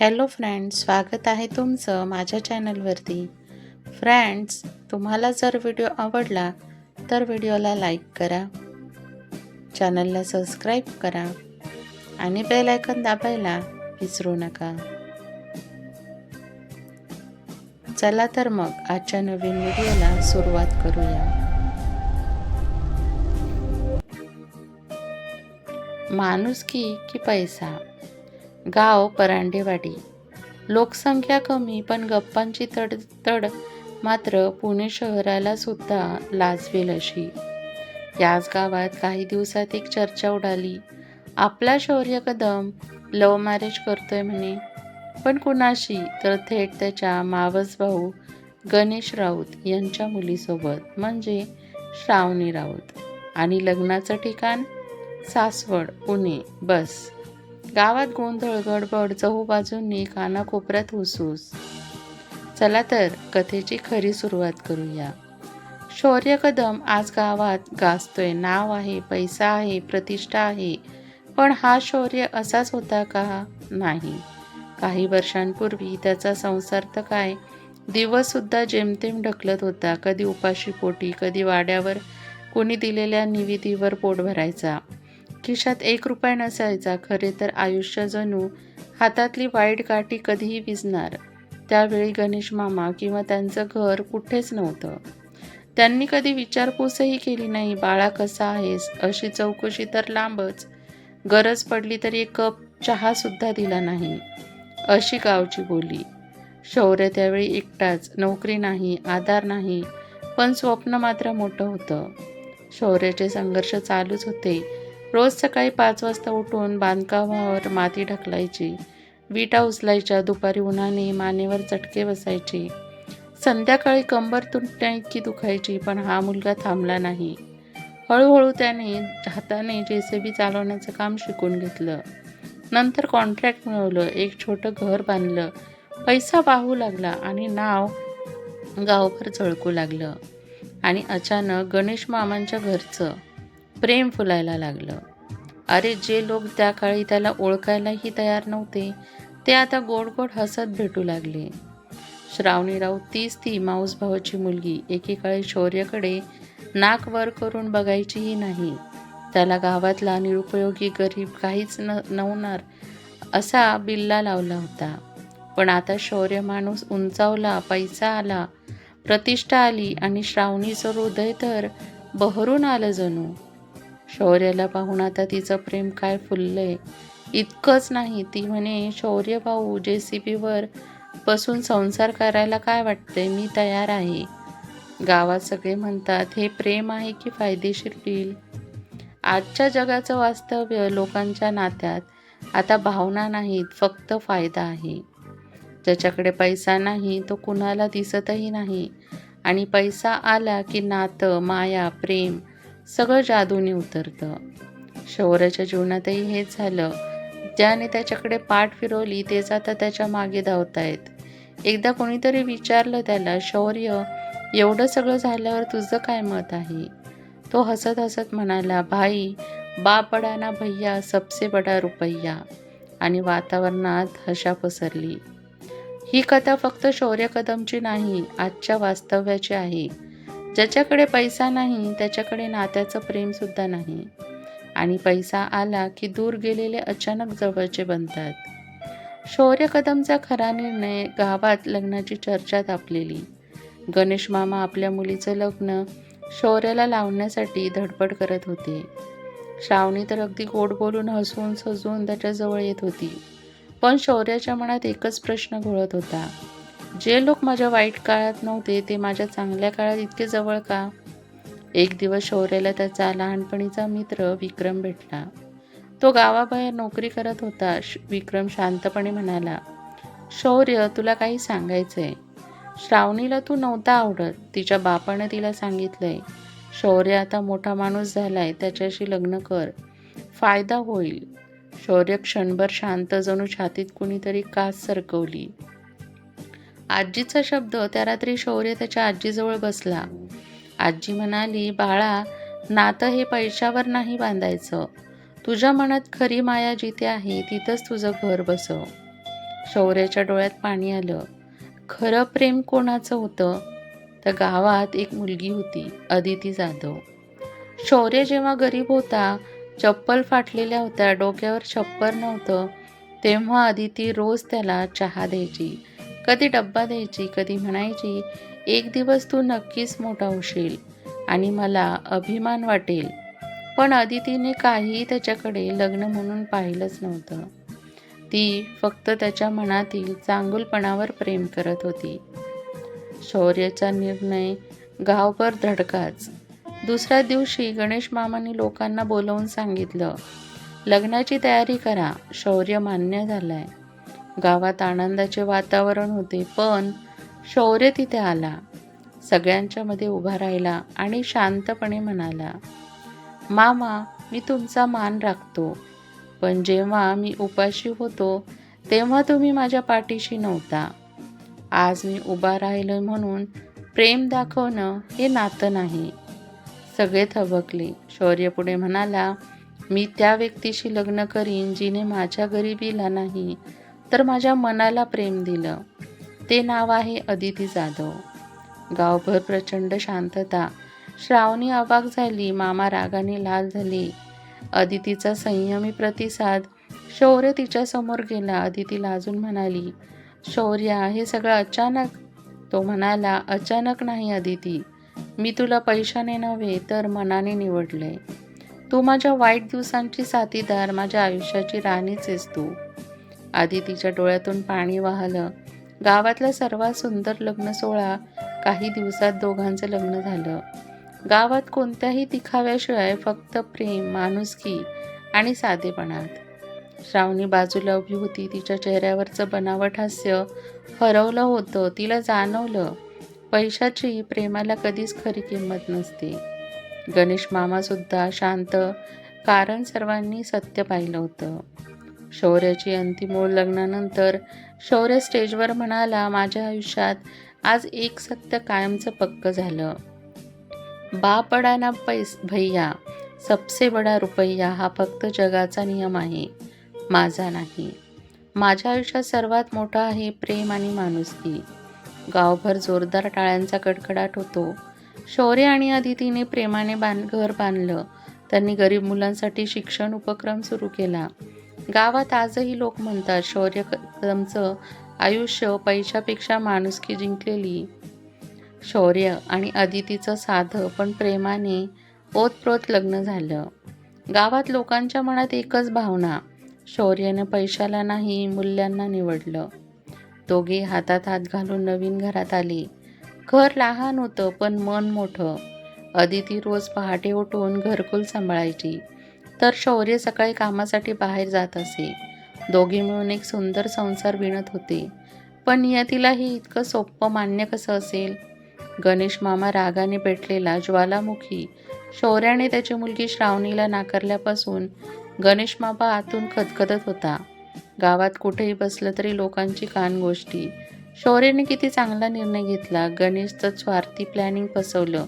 Hello friends स्वागत आहे तुमचं माझ्या चॅनलवरती. फ्रेंड्स तुम्हाला जर व्हिडिओ आवडला तर व्हिडिओला लाईक करा. चॅनलला सबस्क्राईब करा आणि बेल आयकन दाबायला विसरू नका. चला तर मग आजच्या नवीन व्हिडिओला सुरुवात करूया. माणुसकी की पैसा? गाव परांडेवाडी. लोकसंख्या कमी पण गप्पांची तडतड मात्र पुणे शहराला सुद्धा लाजवेल अशी. याच गावात काही दिवसात एक चर्चा उडाली. आपला शौर्य कदम लव्ह मॅरेज करतोय म्हणे. पण कुणाशी? तर थेट त्याच्या मावस भाऊ गणेश राऊत यांच्या मुलीसोबत म्हणजे श्रावणी राऊत. आणि लग्नाचं ठिकाण सासवड पुणे. बस. गावात गोंधळ गडबड चहूबाजूंनी कानाकोपऱ्यात हुसूस. चला तर कथेची खरी सुरुवात करूया. शौर्य कदम आज गावात गाजतोय. नाव आहे पैसा आहे प्रतिष्ठा आहे. पण हा शौर्य असाच होता का? नाही. काही वर्षांपूर्वी त्याचा संसार तर काय? दिवससुद्धा जेमतेम ढकलत होता. कधी उपाशी पोटी कधी वाड्यावर कोणी दिलेल्या निविधीवर पोट भरायचा. खिशात एक रुपया नसायचा खरे तर आयुष्य जणू हातातली वाईट काठी कधीही विजणार त्यावेळी गणेश मामा किंवा त्यांचं घर कुठेच नव्हतं. त्यांनी कधी विचारपूसही केली नाही बाळा कसा आहेस अशी चौकशी तर लांबच. गरज पडली तरी एक कप चहासुद्धा दिला नाही. अशी गावची बोली. शौर्य त्यावेळी एकटाच नोकरी नाही आधार नाही पण स्वप्न मात्र मोठं होतं. शौर्याचे संघर्ष चालूच होते. रोज सकाळी पाच वाजता उठून बांधकामावर माती ढकलायची विटा उचलायच्या दुपारी उन्हाने मानेवर चटके बसायचे. संध्याकाळी कंबर तुटण्या इतकी दुखायची पण हा मुलगा थांबला नाही. हळूहळू त्याने हाताने जे सी बी चालवण्याचं काम शिकून घेतलं. नंतर कॉन्ट्रॅक्ट मिळवलं एक छोटं घर बांधलं पैसा वाहू लागला आणि नाव गावभर झळकू लागलं. आणि अचानक गणेश मामांच्या घरचं प्रेम फुलायला लागलं. अरे जे लोक त्या काळी त्याला ओळखायलाही तयार नव्हते ते आता गोड गोड हसत भेटू लागले. श्रावणी राऊत तीच ती माऊस भावाची मुलगी एकेकाळी शौर्याकडे नाक वर करून बघायचीही नाही. त्याला गावातला निरुपयोगी गरीब काहीच न नवणार असा बिल्ला लावला होता. पण आता शौर्य माणूस उंचावला पैसा आला प्रतिष्ठा आली आणि श्रावणीचं हृदय तर बहरून आलं जणू. शौर्याला पाहून आता तिचं प्रेम काय फुललंय? इतकंच नाही ती म्हणे शौर्य भाऊ जे सी बीवर बसून संसार करायला काय वाटतंय? मी तयार आहे. गावात सगळे म्हणतात हे प्रेम आहे की फायदेशीर डील? आजच्या जगाचं वास्तव्य लोकांच्या नात्यात. आता भावना नाहीत फक्त फायदा आहे. ज्याच्याकडे पैसा नाही तो कुणाला दिसतही नाही. आणि पैसा आला की नातं माया प्रेम सगळं जादूने उतरतं. शौर्याच्या जीवनातही हेच झालं. ज्याने त्याच्याकडे पाठ फिरवली तेच आता त्याच्यामागे धावतायत. एकदा कोणीतरी विचारलं त्याला शौर्य एवढं सगळं झाल्यावर तुझं काय मत आहे? तो हसत हसत म्हणाला भाई बा बडा ना भैया सबसे बडा रुपैया. आणि वातावरणात हशा पसरली. ही कथा फक्त शौर्य कदमची नाही आजच्या वास्तव्याची आहे. ज्याच्याकडे पैसा नाही त्याच्याकडे नात्याचं प्रेमसुद्धा नाही. आणि पैसा आला की दूर गेलेले अचानक जवळचे बनतात. शौर्य कदमचा खरा निर्णय गावात लग्नाची चर्चा तापलेली. गणेश मामा आपल्या मुलीचं लग्न शौर्याला लावण्यासाठी धडपड करत होते. श्रावणी तर अगदी गोड बोलून हसवून सजवून त्याच्याजवळ येत होती. पण शौर्याच्या मनात एकच प्रश्न घोळत होता. जे लोक माझ्या वाईट काळात नव्हते ते माझ्या चांगल्या काळात इतके जवळ का? एक दिवस शौर्याला त्याचा लहानपणीचा मित्र विक्रम भेटला. तो गावाबाहेर नोकरी करत होता विक्रम शांतपणे म्हणाला शौर्य तुला काही सांगायचंय? श्रावणीला तू नव्हता आवडत तिच्या बापानं तिला सांगितलंय शौर्य आता मोठा माणूस झालाय त्याच्याशी लग्न कर फायदा होईल. शौर्य क्षणभर शांत जणू छातीत कुणीतरी कास सरकवली. आजीचा शब्द त्या रात्री शौर्य त्याच्या आजीजवळ बसला. आजी म्हणाली बाळा नातं हे पैशावर नाही बांधायचं. तुझ्या मनात खरी माया जिथे आहे तिथंच तुझं घर बसव. शौर्याच्या डोळ्यात पाणी आलं. खरं प्रेम कोणाचं होतं? तर गावात एक मुलगी होती अदिती जाधव. शौर्य जेव्हा गरीब होता चप्पल फाटलेल्या होत्या डोक्यावर छप्पर नव्हतं तेव्हा अदिती रोज त्याला चहा द्यायची. कधी डब्बा द्यायची कधी म्हणायची एक दिवस तू नक्कीच मोठा होशील आणि मला अभिमान वाटेल. पण अदितीने काहीही त्याच्याकडे लग्न म्हणून पाहिलंच नव्हतं. ती फक्त त्याच्या मनातील चांगुलपणावर प्रेम करत होती. शौर्याचा निर्णय गावभर धडकाच. दुसऱ्या दिवशी गणेश मामांनी लोकांना बोलवून सांगितलं लग्नाची तयारी करा शौर्य मान्य झालाय. गावात आनंदाचे वातावरण होते पण शौर्य तिथे आला. सगळ्यांच्या मध्ये उभा राहिला आणि शांतपणे म्हणाला मामा मी तुमचा मान राखतो. पण जेव्हा मी उपाशी होतो तेव्हा तुम्ही माझ्या पाठीशी नव्हता. आज मी उभा राहिलो म्हणून प्रेम दाखवणं हे नातं नाही. सगळे थबकले. शौर्य पुढे म्हणाला मी त्या व्यक्तीशी लग्न करीन जिने माझ्या गरिबीला नाही तर माझ्या मनाला प्रेम दिलं. ते नाव आहे अदिती जाधव. गावभर प्रचंड शांतता. श्रावणी अवाक झाली मामा रागाने लाल झाली. अदितीचा संयमी प्रतिसाद. शौर्य तिच्यासमोर गेला. अदिती लाजून म्हणाली शौर्या हे सगळं अचानक. तो म्हणाला अचानक नाही अदिती. मी तुला पैशाने नव्हे तर मनाने निवडले. तू माझ्या वाईट दिवसांची साथीदार. माझ्या आयुष्याची राणीच आहेस तू. आधी तिच्या डोळ्यातून पाणी वाहलं. गावातला सर्वात सुंदर लग्न सोहळा काही दिवसात दोघांचं लग्न झालं. गावात कोणत्याही दिखाव्याशिवाय फक्त प्रेम माणुसकी आणि साधेपणात. श्रावणी बाजूला उभी होती तिच्या चेहऱ्यावरचं बनावट हास्य हरवलं होतं तिला जाणवलं. पैशाची प्रेमाला कधीच खरी किंमत नसते. गणेश मामासुद्धा शांत कारण सर्वांनी सत्य पाहिलं होतं. शौर्याची अंतिम ओळ लग्नानंतर शौर्य स्टेजवर म्हणाला माझ्या आयुष्यात आज एक सत्य कायमचं पक्क झालं. बा पडाना पैस भैया. सबसे बडा रुपैया हा फक्त जगाचा नियम आहे. माझा नाही. माझ्या आयुष्यात सर्वात मोठा आहे प्रेम आणि माणुसकी. गावभर जोरदार टाळ्यांचा कडकडाट होतो. शौर्य आणि अदितीने प्रेमाने बांध घर बांधलं. त्यांनी गरीब मुलांसाठी शिक्षण उपक्रम सुरू केला. गावात आजही लोक म्हणतात शौर्य कदमचं आयुष्य पैशापेक्षा माणुसकी जिंकलेली. शौर्य आणि अदितीचं साधं पण प्रेमाने ओतप्रोत लग्न झालं. गावात लोकांच्या मनात एकच भावना शौर्यानं पैशाला नाही मूल्यांना निवडलं. दोघे हातात हात घालून नवीन घरात आले. घर लहान होतं पण मन मोठं. अदिती रोज पहाटे उठून घरकुल सांभाळायची. तर शौर्य सकाळी कामासाठी बाहेर जात असे. दोघी मिळून एक सुंदर संसार विणत होते. पण नियतीला हे इतकं सोपं मान्य कसं असेल? गणेश मामा रागाने पेटलेला ज्वालामुखी शौर्याने त्याची मुलगी श्रावणीला नाकारल्यापासून गणेश मामा आतून खदखदत होता. गावात कुठेही बसलं तरी लोकांची कान गोष्टी शौर्याने किती चांगला निर्णय घेतला गणेशचं स्वार्थी प्लॅनिंग फसवलं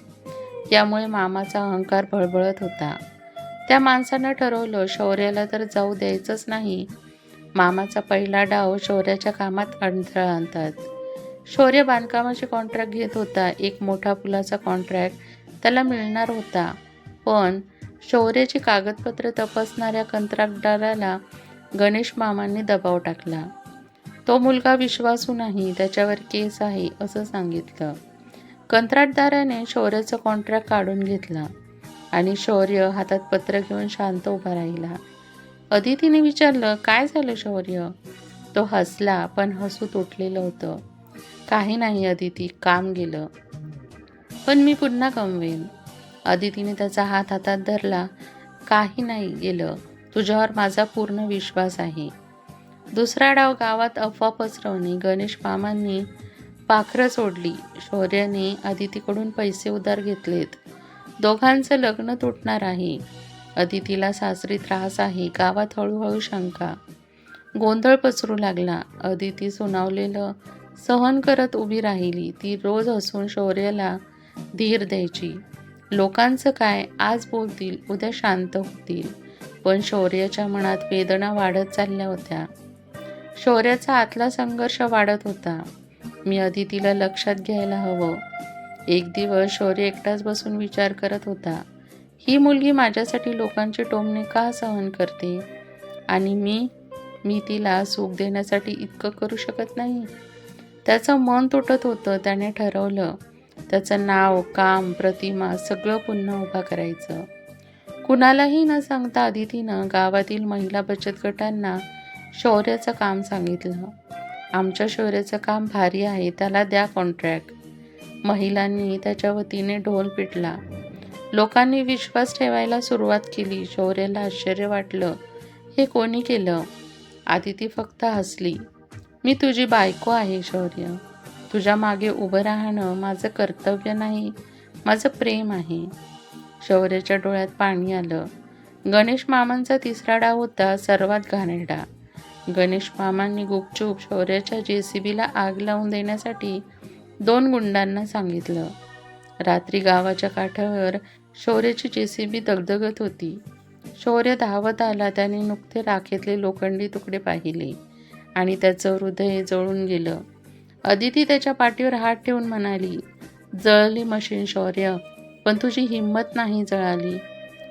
यामुळे मामाचा अहंकार भळबळत होता. त्या माणसानं ठरवलं शौर्याला तर जाऊ द्यायचंच नाही. मामाचा पहिला डाव शौर्याच्या कामात अडथळा आणतात. शौर्य बांधकामाचे कॉन्ट्रॅक्ट घेत होता. एक मोठा पुलाचा कॉन्ट्रॅक्ट त्याला मिळणार होता. पण शौर्याची कागदपत्र तपासणाऱ्या कंत्राटदाराला गणेश मामांनी दबाव टाकला. तो मुलगा विश्वासू नाही त्याच्यावर केस आहे असं सांगितलं. कंत्राटदाराने शौर्याचा कॉन्ट्रॅक्ट काढून घेतला. आणि शौर्य हातात पत्र घेऊन शांत उभा राहिला. अदितीने विचारलं काय झालं शौर्य? तो हसला पण हसू तुटलेलं होतं. काही नाही अदिती काम गेलं. पण मी पुन्हा कमवेन अदितीने त्याचा हात हातात धरला. काही नाही गेलं. तुझ्यावर माझा पूर्ण विश्वास आहे. दुसरा डाव गावात अफवा पसरवणे गणेश मामांनी पाखरं सोडली. शौर्याने अदितीकडून पैसे उधार घेतलेत. दोघांचं लग्न तुटणार आहे. अदितीला सासरी त्रास आहे गावात हळूहळू शंका. गोंधळ पसरू लागला. अदिती सुनावलेलं सहन करत उभी राहिली. ती रोज हसून शौर्याला धीर द्यायची. लोकांचं काय? आज बोलतील उद्या शांत होतील. पण शौर्याच्या मनात वेदना वाढत चालल्या होत्या. शौर्याचा आतला संघर्ष वाढत होता. मी अदितीला लक्षात घ्यायला हवं. एक दिवस शौर्य एकटाच बसून विचार करत होता ही मुलगी माझ्यासाठी लोकांचे टोमणे का सहन करते? आणि मी मी तिला सुख देण्यासाठी इतकं करू शकत नाही? त्याचं मन तुटत होतं त्याने ठरवलं. त्याचं नाव काम प्रतिमा सगळं पुन्हा उभा करायचं. कुणालाही न सांगता अदितीनं गावातील महिला बचत गटांना शौर्याचं काम सांगितलं. आमच्या शौर्याचं काम भारी आहे त्याला द्या कॉन्ट्रॅक्ट महिलांनी त्याच्या वतीने ढोल पिटला. लोकांनी विश्वास ठेवायला सुरुवात केली. शौर्याला आश्चर्य वाटलं. हे कोणी केलं? आदिती फक्त हसली. मी तुझी बायको आहे शौर्य. तुझ्या मागे उभं राहणं माझं कर्तव्य नाही माझं प्रेम आहे. शौर्याच्या डोळ्यात पाणी आलं. गणेश मामांचा तिसरा डाव होता सर्वात घाणेरडा. गणेश मामांनी गुपचूप शौर्याच्या जे सी बीला आग लावून देण्यासाठी दोन गुंडांना सांगितलं. रात्री गावाच्या काठावर शौर्याची जे सी बी दगदगत होती. शौर्य धावत आला त्याने नुकते राखेतले लोखंडी तुकडे पाहिले आणि त्याचं हृदय जळून गेलं. अदिती त्याच्या पाठीवर हात ठेवून म्हणाली जळली मशीन शौर्य पण तुझी हिंमत नाही जळाली.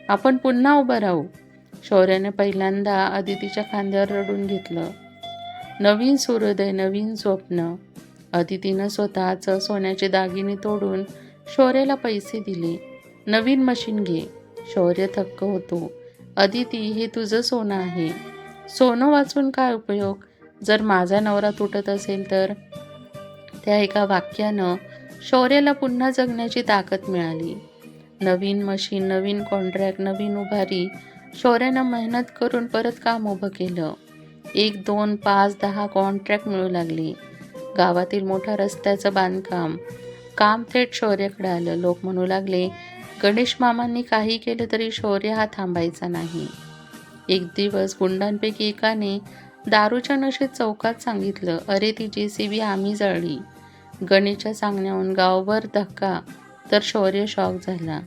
आपण पुन्हा उभं राहू. शौर्याने पहिल्यांदा अदितीच्या खांद्यावर रडून घेतलं. नवीन सूर्योदय नवीन स्वप्न. अदितीनं स्वतःचं सोन्याचे दागिने तोडून शौर्याला पैसे दिले. नवीन मशीन घे. शौर्य थक्क होतो. अदिती हे तुझं सोनं आहे. सोनं वाचून काय उपयोग? जर माझा नवरा तुटत असेल तर? त्या एका वाक्यानं शौर्याला पुन्हा जगण्याची ताकद मिळाली. नवीन मशीन नवीन कॉन्ट्रॅक्ट नवीन उभारी शौर्यानं मेहनत करून परत काम उभं केलं. एक दोन पाच दहा कॉन्ट्रॅक्ट मिळू लागले. गावातील मोठ्या रस्त्याचं बांधकाम. काम थेट शौर्याकडे आलं. लोक म्हणू लागले गणेश मामांनी काही केलं तरी शौर्य हा थांबायचा नाही. एक दिवस गुंडांपैकी एकाने दारूच्या नशेत चौकात सांगितलं अरे ती जे सी बी आम्ही जळली. गणेशच्या सांगण्याहून गावभर धक्का. तर शौर्य शॉक झाला.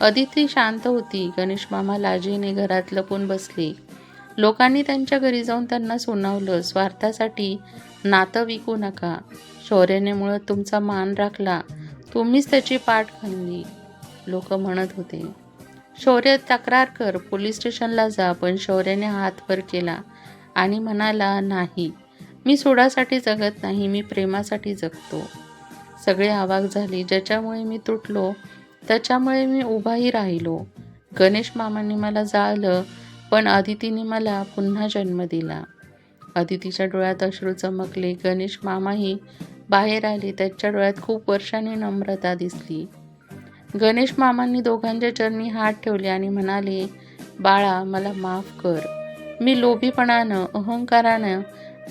अदिती शांत होती. गणेश मामा लाजीने घरात लपून बसले. लोकांनी त्यांच्या घरी जाऊन त्यांना सुनावलं. स्वार्थासाठी नातं विकू नका. शौर्यानेमुळं तुमचा मान राखला. तुम्हीच त्याची पाठ खणली लोक म्हणत होते. शौर्य तक्रार कर पोलीस स्टेशनला जा पण शौर्याने हात वर केला आणि म्हणाला नाही मी सोडासाठी जगत नाही मी प्रेमासाठी जगतो. सगळे आवाक झाली. ज्याच्यामुळे मी तुटलो त्याच्यामुळे मी उभाही राहिलो. गणेश मामांनी मला जाळलं पण अदितीने मला पुन्हा जन्म दिला. अदितीच्या डोळ्यात अश्रू चमकले. गणेश मामाही बाहेर आले. त्याच्या डोळ्यात खूप वर्षांनी नम्रता दिसली. गणेश मामांनी दोघांच्या चरणी हात ठेवले आणि म्हणाले बाळा मला माफ कर. मी लोभीपणानं अहंकारानं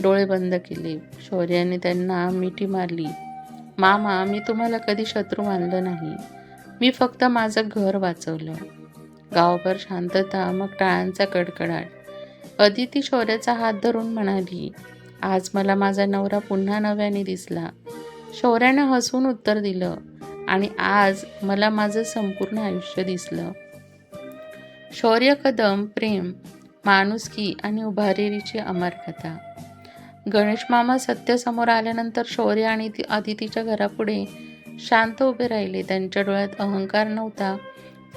डोळे बंद केले. शौर्याने त्यांना मिठी मारली. मामा मी तुम्हाला कधी शत्रू मानलं नाही. मी फक्त माझं घर वाचवलं. गावभर शांतता मग टाळांचा कडकडाट. अदिती शौर्याचा हात धरून म्हणाली आज मला माझा नवरा पुन्हा नव्याने दिसला. शौर्यानं हसून उत्तर दिलं आणि आज मला माझं संपूर्ण आयुष्य दिसलं. शौर्य कदम प्रेम माणुसकी आणि उभारेरीची अमर कथा गणेश मामा सत्य समोर आल्यानंतर शौर्य आणि ती अदितीच्या घरापुढे शांत उभे राहिले. त्यांच्या डोळ्यात अहंकार नव्हता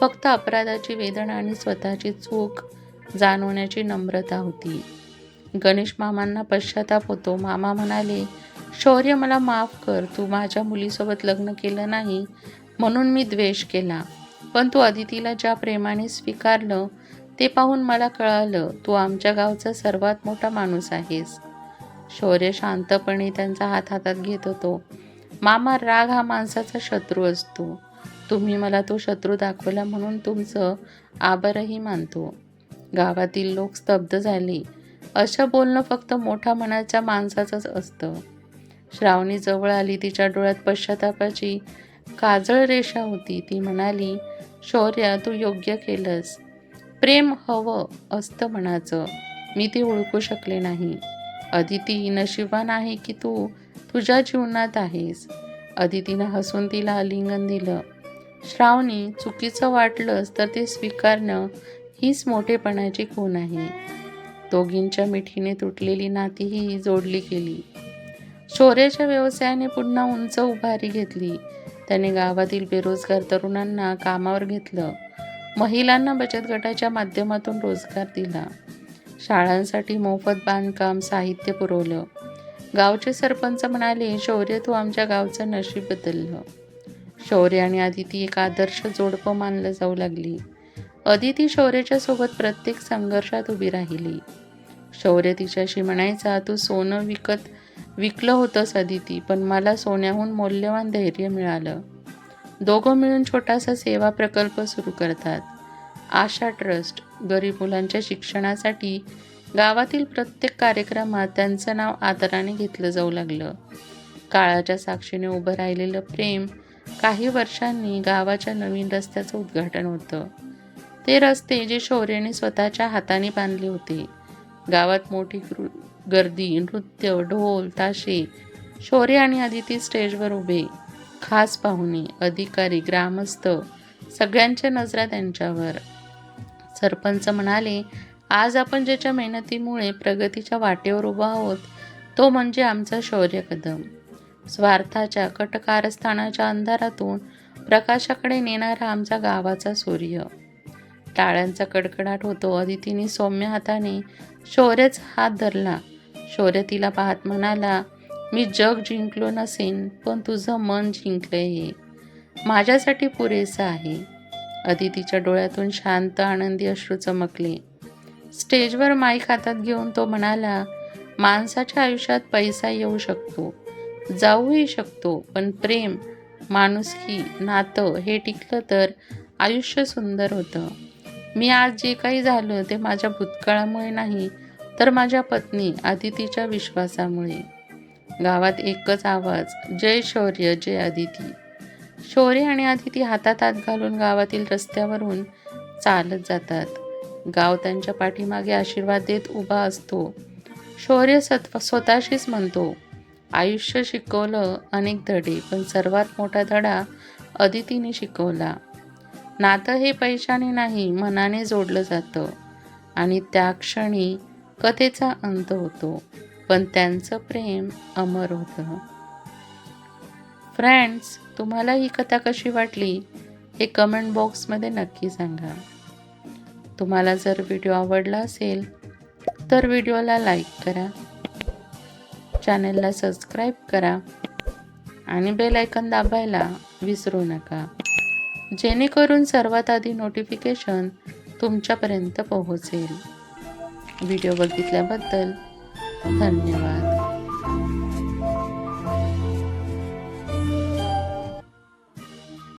फक्त अपराधाची वेदना आणि स्वतःची चूक जाणवण्याची नम्रता होती. गणेश मामांना पश्चाताप होतो. मामा म्हणाले शौर्य मला माफ कर. तू माझ्या मुलीसोबत लग्न केलं नाही म्हणून मी द्वेष केला. पण तू अदितीला ज्या प्रेमाने स्वीकारलं ते पाहून मला कळालं तू आमच्या गावचा सर्वात मोठा माणूस आहेस. शौर्य शांतपणे त्यांचा हात हातात घेत होतो. मामा राग हा माणसाचा शत्रू असतो. तुम्ही मला तो शत्रू दाखवला म्हणून तुमचं आभारही मानतो. गावातील लोक स्तब्ध झाले. असं बोलणं फक्त मोठ्या मनाच्या माणसाचंच असतं. श्रावणी जवळ आली तिच्या डोळ्यात पश्चातापाची काजळ रेषा होती. ती म्हणाली शौर्य तू योग्य केलंस. प्रेम हवं असतं मनाचं. मी ते ओळखू शकले नाही. अदिती नशिबान आहे की तू तुझ्या जीवनात आहेस? अदितीनं हसून तिला आलिंगन दिलं. श्रावणी चुकीचं वाटलंच तर ते स्वीकारणं हीच मोठेपणाची खूण आहे. दोघींच्या मिठीने तुटलेली नातीही जोडली गेली. शौर्याच्या व्यवसायाने पुन्हा उंच उभारी घेतली. त्याने गावातील बेरोजगार तरुणांना कामावर घेतलं. महिलांना बचत गटाच्या माध्यमातून रोजगार दिला. शाळांसाठी मोफत बांधकाम साहित्य पुरवलं. गावचे सरपंच म्हणाले शौर्य तू आमच्या गावचं नशीब बदललं. शौर्य आणि आदिती एक आदर्श जोडपं मानलं जाऊ लागली. अदिती शौर्याच्या सोबत प्रत्येक संघर्षात उभी राहिली. शौर्य तिच्याशी म्हणायचा तू सोनं विकत विकलं होतंस अदिती पण मला सोन्याहून मौल्यवान धैर्य मिळालं. दोघं मिळून छोटासा सेवा प्रकल्प सुरू करतात. आशा ट्रस्ट गरीब मुलांच्या शिक्षणासाठी गावातील प्रत्येक कार्यक्रमात त्यांचं नाव आदराने घेतलं जाऊ लागलं. काळाच्या साक्षीने उभं राहिलेलं प्रेम काही वर्षांनी गावाच्या नवीन रस्त्याचं उद्घाटन होतं. ते रस्ते जे शौर्याने स्वतःच्या हाताने बांधले होते. गावात मोठी गर्दी नृत्य ढोल ताशे शौर्य आणि आदिती स्टेजवर उभे. खास पाहुणे अधिकारी ग्रामस्थ सगळ्यांच्या नजरा त्यांच्यावर. सरपंच म्हणाले आज आपण ज्याच्या मेहनतीमुळे प्रगतीच्या वाटेवर उभा आहोत तो म्हणजे आमचा शौर्य कदम. स्वार्थाच्या कटकारस्थानाच्या अंधारातून प्रकाशाकडे नेणारा आमचा गावाचा सूर्य. टाळ्यांचा कडकडाट होतो. अदितीने सौम्य हाताने शौर्यच हात धरला. शौर्य तिला पाहत म्हणाला मी जग जिंकलो नसेन पण तुझं मन जिंकलंय हे. माझ्यासाठी पुरेसं आहे. अदितीच्या डोळ्यातून शांत आनंदी अश्रू चमकले. स्टेजवर माईक हातात घेऊन तो म्हणाला माणसाच्या आयुष्यात पैसा येऊ शकतो. जाऊही शकतो पण प्रेम माणुसकी नातं हे टिकलं तर आयुष्य सुंदर होतं. मी आज जे काही झालं ते माझ्या भूतकाळामुळे नाही तर माझ्या पत्नी आदितीच्या विश्वासामुळे. गावात एकच आवाज जय शौर्य जय आदिती. शौर्य आणि आदिती हातात हात घालून गावातील रस्त्यावरून चालत जातात. गाव त्यांच्या पाठीमागे आशीर्वाद देत उभा असतो. शौर्य सत्व स्वतःशीच म्हणतो आयुष्य शिकवलं अनेक धडे पण सर्वात मोठा धडा अदितीने शिकवला. नातं हे पैशाने नाही मनाने जोडलं जातं. आणि त्या क्षणी कथेचा अंत होतो पण त्यांचं प्रेम अमर होतं. फ्रेंड्स तुम्हाला ही कथा कशी वाटली हे कमेंट बॉक्समध्ये नक्की सांगा. तुम्हाला जर व्हिडिओ आवडला असेल तर व्हिडिओला लाईक करा. चॅनलला सबस्क्राईब करा आणि बेल आयकन दाबायला विसरू नका. जेणेकरून सर्वात आधी नोटिफिकेशन तुमच्यापर्यंत पोहोचेल. व्हिडिओ बघितल्याबद्दल धन्यवाद.